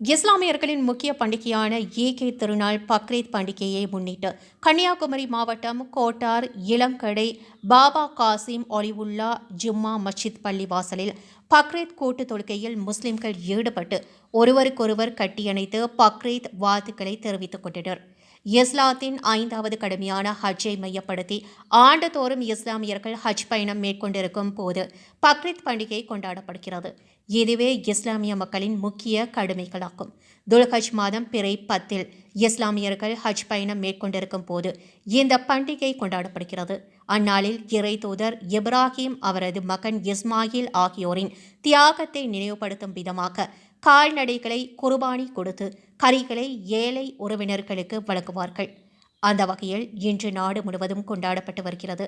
இஸ்லாமியர்களின் முக்கிய பண்டிகையான ஈகை திருநாள் பக்ரீத் பண்டிகையை முன்னிட்டு கன்னியாகுமரி மாவட்டம் கோட்டார் இளங்கடை பாபா காசிம் ஒலிவுல்லா ஜும்மா மஸ்ஜித் பள்ளி வாசலில் பக்ரீத் கூட்டு தொழுகையில் முஸ்லிம்கள் ஈடுபட்டு ஒருவருக்கொருவர் கட்டியணைத்து பக்ரீத் வாழ்த்துக்களை தெரிவித்துக் கொண்டனர். இஸ்லாத்தின் ஐந்தாவது கடுமையான ஹஜ்ஜை மையப்படுத்தி ஆண்டுதோறும் இஸ்லாமியர்கள் ஹஜ் பயணம் மேற்கொண்டிருக்கும் போது பக்ரீத் பண்டிகை கொண்டாடப்படுகிறது. இதுவே இஸ்லாமிய மக்களின் முக்கிய கடுமைகளாகும். துல்ஹஜ் மாதம் பிறை பத்தில் இஸ்லாமியர்கள் ஹஜ் பயணம் மேற்கொண்டிருக்கும் போது இந்த பண்டிகை கொண்டாடப்படுகிறது. அந்நாளில் இறை தூதர் இப்ராஹிம் அவரது மகன் இஸ்மாயில் ஆகியோரின் தியாகத்தை நினைவுபடுத்தும் விதமாக கால்நடைகளை குர்பானி கொடுத்து கறிகளை ஏழை உறவினர்களுக்கு வழங்குவார்கள். அந்த வகையில் இன்று நாடு முழுவதும் கொண்டாடப்பட்டு வருகிறது.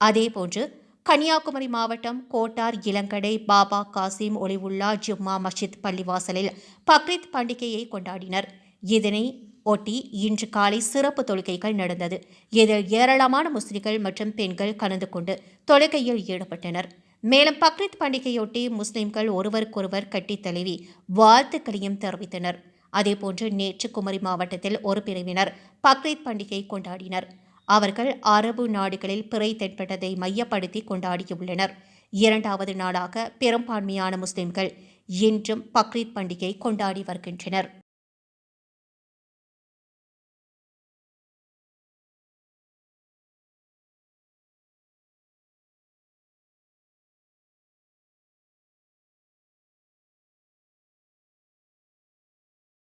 அதேபோன்று கன்னியாகுமரி மாவட்டம் கோட்டார் இளங்கடை பாபா காசிம் ஒளிவுல்லா ஜும்மா மஸ்ஜித் பள்ளிவாசலில் பக்ரீத் பண்டிகையை கொண்டாடினர். இதனை ஒட்டி இன்று காலை சிறப்பு தொழுகைகள் நடந்தது. இதில் ஏராளமான முஸ்லிம்கள் மற்றும் பெண்கள் கலந்து கொண்டு தொழுகையில் ஈடுபட்டனர். மேலும் பக்ரீத் பண்டிகையொட்டி முஸ்லிம்கள் ஒருவருக்கொருவர் கட்டி தழுவி வாழ்த்துக்களையும் தெரிவித்தனர். அதேபோன்று நேற்று குமரி மாவட்டத்தில் ஒரு பிரிவினர் பக்ரீத் பண்டிகை கொண்டாடினர். அவர்கள் அரபு நாடுகளில் பிறை தென்பட்டதை மையப்படுத்தி கொண்டாடியுள்ளனர். இரண்டாவது நாளாக பெரும்பான்மையான முஸ்லிம்கள் இன்றும் பக்ரீத் பண்டிகை கொண்டாடி வருகின்றனர்.